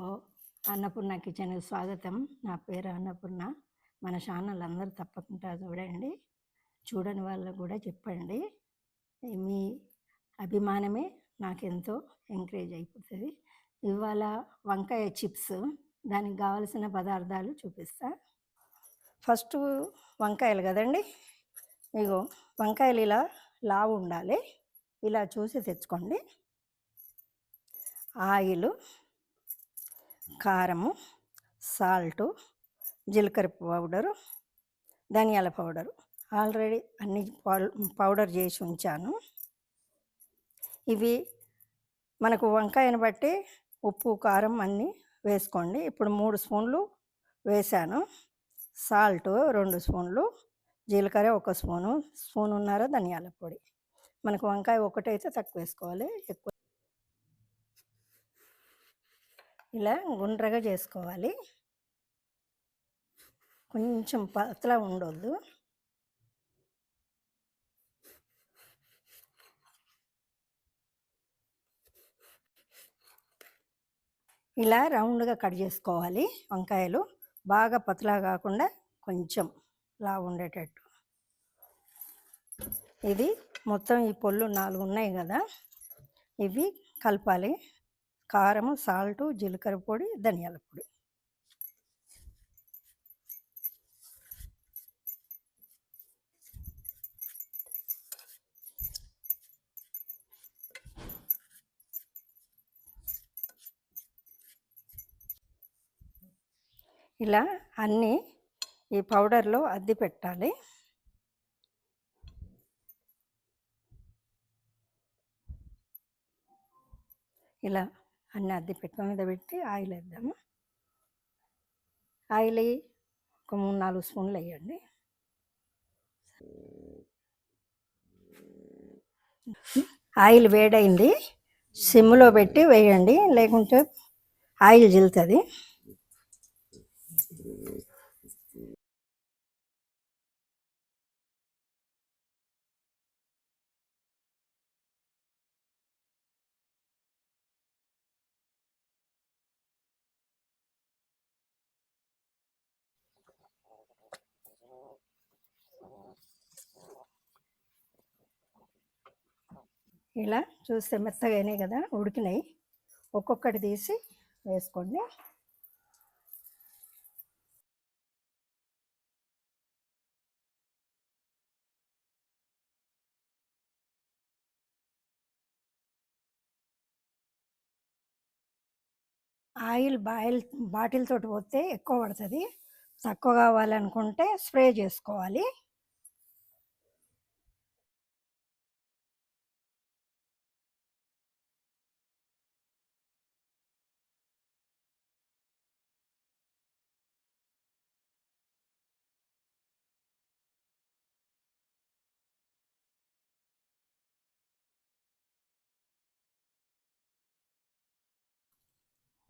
Hello Annapurna కిచెన్కి స్వాగతం. నా పేరు అన్నపూర్ణ. మన ఛానల్ అందరూ తప్పకుండా చూడండి. చూడని వాళ్ళకు కూడా చెప్పండి. మీ అభిమానమే నాకెంతో ఎంకరేజ్ అయిపోతుంది. ఇవాళ వంకాయ చిప్స్ దానికి కావలసిన పదార్థాలు చూపిస్తా. ఫస్ట్ వంకాయలు కదండి? ఇగో వంకాయలు ఇలా లావు ఉండాలి. ఇలా చూసి తెచ్చుకోండి. ఆయిల్ కారము సాల్టు జీలకర్ర పౌడరు ధనియాల పౌడరు. ఆల్రెడీ అన్ని పౌ- పౌడర్ చేసి ఉంచాను. ఇవి మనకు వంకాయను బట్టి ఉప్పు కారం అన్నీ వేసుకోండి. ఇప్పుడు మూడు స్పూన్లు వేసాను. సాల్ట్ రెండు స్పూన్లు జీలకర్ర ఒక స్పూను స్పూన్ ఉన్నారా ధనియాల పొడి. మనకు వంకాయ ఒకటైతే తక్కువ వేసుకోవాలి. ఎక్కువ ఇలా గుండ్రగా చేసుకోవాలి. కొంచెం పతలా ఉండొద్దు. ఇలా రౌండ్గా కట్ చేసుకోవాలి వంకాయలు. బాగా పతలా కాకుండా కొంచెం లా ఉండేటట్టు. ఇది మొత్తం ఈ పొల్లు నాలుగు ఉన్నాయి కదా. ఇవి కలపాలి. కారము సాల్టు జీలకర్ర పొడి ధనియాల పొడి. ఇలా అన్నీ ఈ పౌడర్లో అద్ది పెట్టాలి. ఇలా అన్నీ అద్దె పెట్ట మీద పెట్టి ఆయిల్ వేద్దాము. ఆయిల్ ఒక మూడు నాలుగు స్పూన్లు వేయండి. ఆయిల్ వేడైంది. సిమ్లో పెట్టి వేయండి లేకుంటే ఆయిల్ జిల్తుంది ఇలా చూస్తే మెత్తగా అయినాయి కదా ఉడికినాయి. ఒక్కొక్కటి తీసి వేసుకోండి. ఆయిల్ బాయిల్ బాటిల్ తోటి పోతే ఎక్కువ పడుతుంది. తక్కువ కావాలనుకుంటే స్ప్రే చేసుకోవాలి.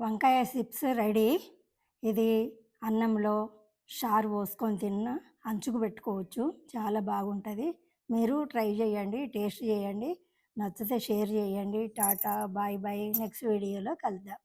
వంకాయ చిప్స్ రెడీ. ఇది అన్నంలో షార్ పోసుకొని తిన్న అంచుకు పెట్టుకోవచ్చు. చాలా బాగుంటుంది. మీరు ట్రై చేయండి టేస్ట్ చేయండి. నచ్చితే షేర్ చేయండి. Tata bye bye. నెక్స్ట్ వీడియోలో కలుద్దాం.